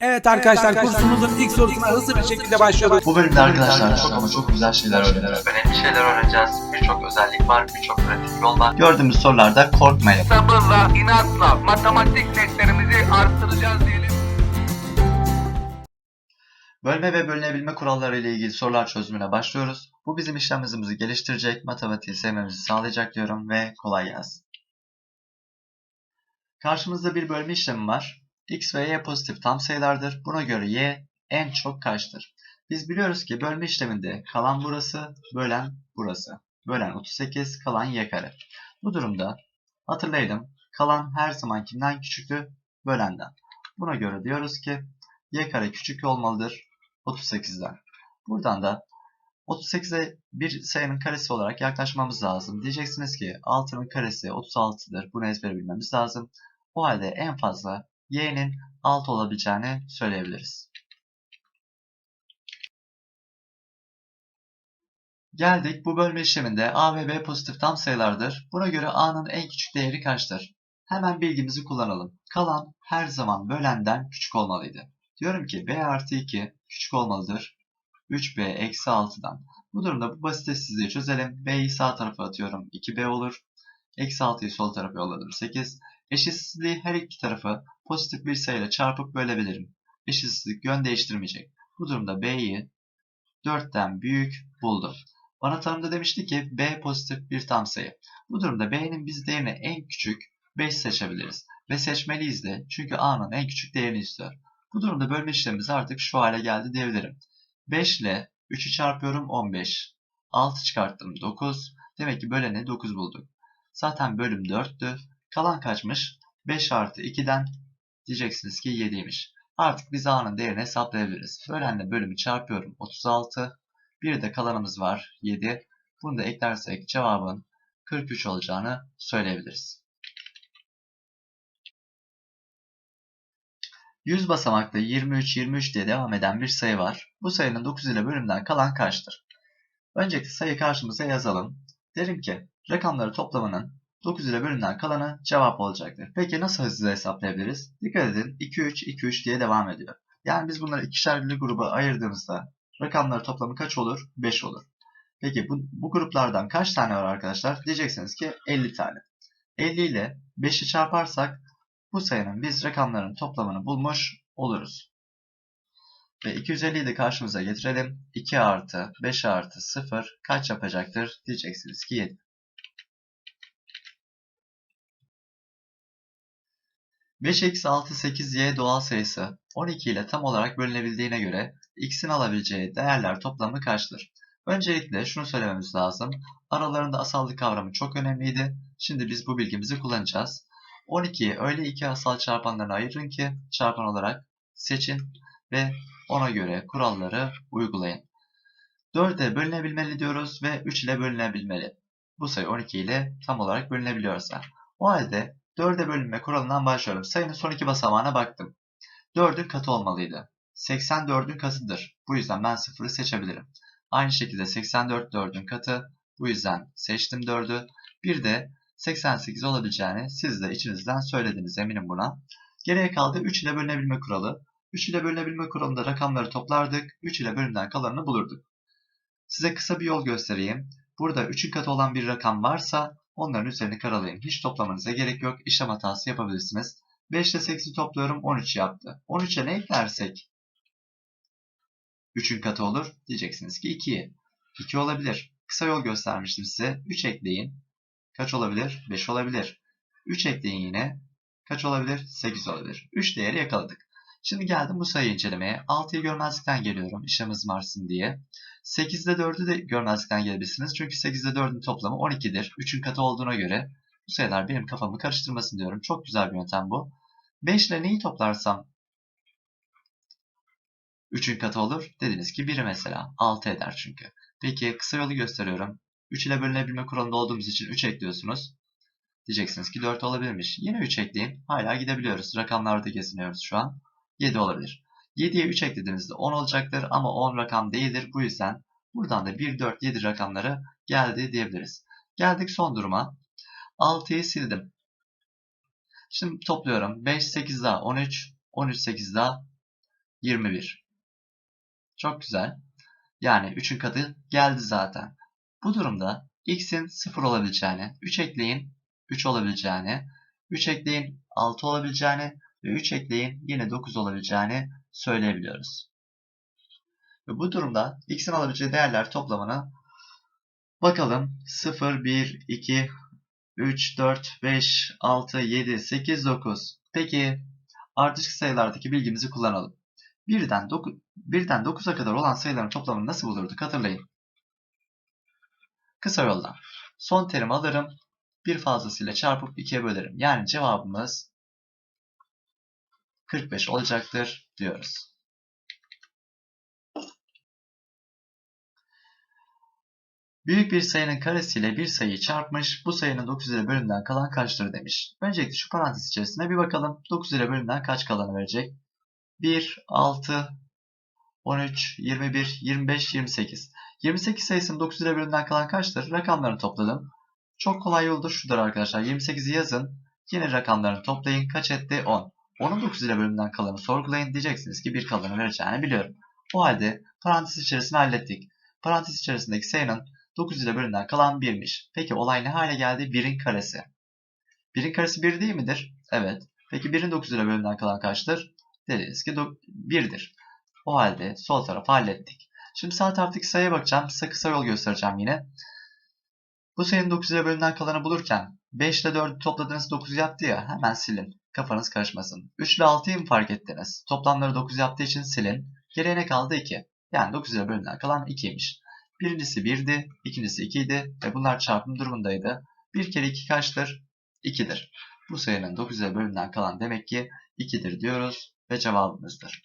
Evet arkadaşlar kursumuzun ilk sorusuna hızlı bir şekilde başlıyoruz. Bu bölümde arkadaşlar çok ama çok güzel şeyler öğreneceğiz. Önemli şeyler öğreneceğiz. Birçok özellik var, birçok pratik yol var. Gördüğümüz sorularda korkmayın. sabırla, inatla matematik netlerimizi arttıracağız diyelim. Bölme ve bölünebilme kuralları ile ilgili sorular çözümüne başlıyoruz. Bu bizim işlem hızımızı geliştirecek, matematiği sevmemizi sağlayacak diyorum ve kolay gelsin. Karşımızda bir bölme işlemi var. X ve y pozitif tam sayılardır. Buna göre y en çok kaçtır? Biz biliyoruz ki bölme işleminde kalan burası, bölen burası. Bölen 38, kalan y kare. Bu durumda hatırlayalım. Kalan her zaman kimden küçüktü? Bölenden. Buna göre diyoruz ki y kare küçük olmalıdır 38'den. Buradan da 38'e bir sayının karesi olarak yaklaşmamız lazım. Diyeceksiniz ki 6'nın karesi 36'dır. Bunu ezbere bilmemiz lazım. O halde en fazla y'nin 6 olabileceğini söyleyebiliriz. Geldik bu bölme işleminde a ve b pozitif tam sayılardır. Buna göre a'nın en küçük değeri kaçtır? Hemen bilgimizi kullanalım. Kalan her zaman bölenden küçük olmalıydı. Diyorum ki b artı 2 küçük olmalıdır. 3b eksi 6'dan. Bu durumda bu basit eşitsizliği çözelim. b'yi sağ tarafa atıyorum. 2b olur. Eksi 6'yı sol tarafa yolladım. 8. Eşitsizliği her iki tarafı pozitif bir sayıyla çarpıp bölebilirim. Eşitsizlik yön değiştirmeyecek. Bu durumda b'yi 4'ten büyük buldum. Bana tanımda demişti ki b pozitif bir tam sayı. Bu durumda b'nin biz değerini en küçük 5 seçebiliriz. Ve seçmeliyiz de çünkü a'nın en küçük değerini istiyor. Bu durumda bölme işlemimiz artık şu hale geldi diyebilirim. 5 ile 3'ü çarpıyorum 15. 6 çıkarttım 9. Demek ki böleni 9 bulduk. Zaten bölüm 4'tü. Kalan kaçmış? 5 artı 2'den diyeceksiniz ki 7'ymiş. Artık biz a'nın değerini hesaplayabiliriz. Bölenle bölümü çarpıyorum 36. Bir de kalanımız var 7. Bunu da eklersek cevabın 43 olacağını söyleyebiliriz. 100 basamaklı 23 23 diye devam eden bir sayı var. Bu sayının 9 ile bölümden kalan kaçtır? Öncelikle sayı karşımıza yazalım. Derim ki rakamları toplamının 9 ile bölümden kalanı cevap olacaktır. Peki nasıl hızlı hesaplayabiliriz? Dikkat edin 2 3 2 3 diye devam ediyor. Yani biz bunları ikişerli gruba ayırdığımızda rakamları toplamı kaç olur? 5 olur. Peki bu, bu gruplardan kaç tane var arkadaşlar? Diyeceksiniz ki 50 tane. 50 ile 5'i çarparsak bu sayının biz rakamların toplamını bulmuş oluruz. Ve 250'yi de karşımıza getirelim. 2 artı 5 artı 0 kaç yapacaktır? Diyeceksiniz ki 7. 5 eksi 6 8 y doğal sayısı 12 ile tam olarak bölünebildiğine göre x'in alabileceği değerler toplamı kaçtır? Öncelikle şunu söylememiz lazım. Aralarında asallık kavramı çok önemliydi. Şimdi biz bu bilgimizi kullanacağız. 12'yi öyle iki asal çarpanlarına ayırın ki çarpan olarak seçin ve ona göre kuralları uygulayın. 4'e bölünebilmeli diyoruz ve 3 ile bölünebilmeli. Bu sayı 12 ile tam olarak bölünebiliyorsa. O halde 4'e bölünme kuralından başlıyorum. Sayının son iki basamağına baktım. 4'ün katı olmalıydı. 84'ün katıdır. Bu yüzden ben 0'ı seçebilirim. Aynı şekilde 84 4'ün katı. Bu yüzden seçtim 4'ü. Bir de 88 olabileceğini siz de içinizden söylediniz eminim buna. Geriye kaldı 3 ile bölünebilme kuralı. 3 ile bölünebilme kuralında rakamları toplardık. 3 ile bölümden kalanını bulurduk. Size kısa bir yol göstereyim. Burada 3'ün katı olan bir rakam varsa onların üzerini karalayın. Hiç toplamanıza gerek yok. İşlem hatası yapabilirsiniz. 5 ile 8'i topluyorum 13 yaptı. 13'e ne eklersek 3'ün katı olur. Diyeceksiniz ki 2'ye. 2 olabilir. Kısa yol göstermiştim size. 3 ekleyin. Kaç olabilir? 5 olabilir. 3 ekleyin yine. Kaç olabilir? 8 olabilir. 3 değeri yakaladık. Şimdi geldim bu sayıyı incelemeye. 6'yı görmezlikten geliyorum işlem hızım artsın diye. 8 ile 4'ü de görmezlikten gelebilirsiniz. Çünkü 8 ile 4'ün toplamı 12'dir. 3'ün katı olduğuna göre bu sayılar benim kafamı karıştırmasın diyorum. Çok güzel bir yöntem bu. 5 ile neyi toplarsam 3'ün katı olur. Dediniz ki 1'i mesela. 6 eder çünkü. Peki kısa yolu gösteriyorum. 3 ile bölünebilme kuralında olduğumuz için 3 ekliyorsunuz. Diyeceksiniz ki 4 olabilirmiş. Yine 3 ekleyin. Hala gidebiliyoruz. Rakamlarda geziniyoruz şu an. 7 olabilir. 7'ye 3 eklediğinizde 10 olacaktır ama 10 rakam değildir. Bu yüzden buradan da 1, 4, 7 rakamları geldi diyebiliriz. Geldik son duruma. 6'yı sildim. Şimdi topluyorum. 5, 8 daha 13. 13, 8 daha 21. Çok güzel. Yani 3'ün katı geldi zaten. Bu durumda x'in 0 olabileceğini, 3 ekleyin 3 olabileceğini, 3 ekleyin 6 olabileceğini ve 3 ekleyin yine 9 olabileceğini söyleyebiliyoruz. Ve bu durumda x'in alabileceği değerler toplamını bakalım 0, 1, 2, 3, 4, 5, 6, 7, 8, 9. Peki ardışık sayılardaki bilgimizi kullanalım. 1'den 9, 1'den 9'a kadar olan sayıların toplamını nasıl bulurduk hatırlayın. Kısa yoldan. Son terimi alırım. Bir fazlasıyla çarpıp 2'ye bölerim. Yani cevabımız 45 olacaktır diyoruz. Büyük bir sayının karesiyle bir sayıyı çarpmış, bu sayının 9 ile bölümden kalan kaçtır demiş. Öncelikle şu parantez içerisine bir bakalım. 9 ile bölümden kaç kalanı verecek? 1, 6, 13, 21, 25, 28. 28 sayısının 9 ile bölümden kalan kaçtır? Rakamlarını topladım. Çok kolay yoldur şudur arkadaşlar. 28'i yazın. Yine rakamlarını toplayın. Kaç etti? 10. 10'un 9 ile bölümden kalanı sorgulayın. Diyeceksiniz ki bir kalanı vereceğini biliyorum. O halde parantez içerisinde hallettik. Parantez içerisindeki sayının 9 ile bölümden kalan 1'miş. Peki olay ne hale geldi? 1'in karesi. 1'in karesi 1 değil midir? Evet. Peki 1'in 9 ile bölümden kalan kaçtır? Dediniz ki 1'dir. O halde sol tarafı hallettik. Şimdi sağ taraftaki sayıya bakacağım. Size kısa yol göstereceğim yine. Bu sayının 9 ile bölümden kalanı bulurken 5 ile 4'ü topladığınız 9 yaptı ya hemen silin. Kafanız karışmasın. 3 ile 6'yı mı fark ettiniz? Toplamları 9 yaptığı için silin. Geriye ne kaldı? 2. Yani 9 ile bölümden kalan 2'ymiş. Birincisi 1'di, ikincisi 2 idi ve bunlar çarpım durumundaydı. 1 kere 2 kaçtır? 2'dir. Bu sayının 9 ile bölümden kalan demek ki 2'dir diyoruz ve cevabımızdır.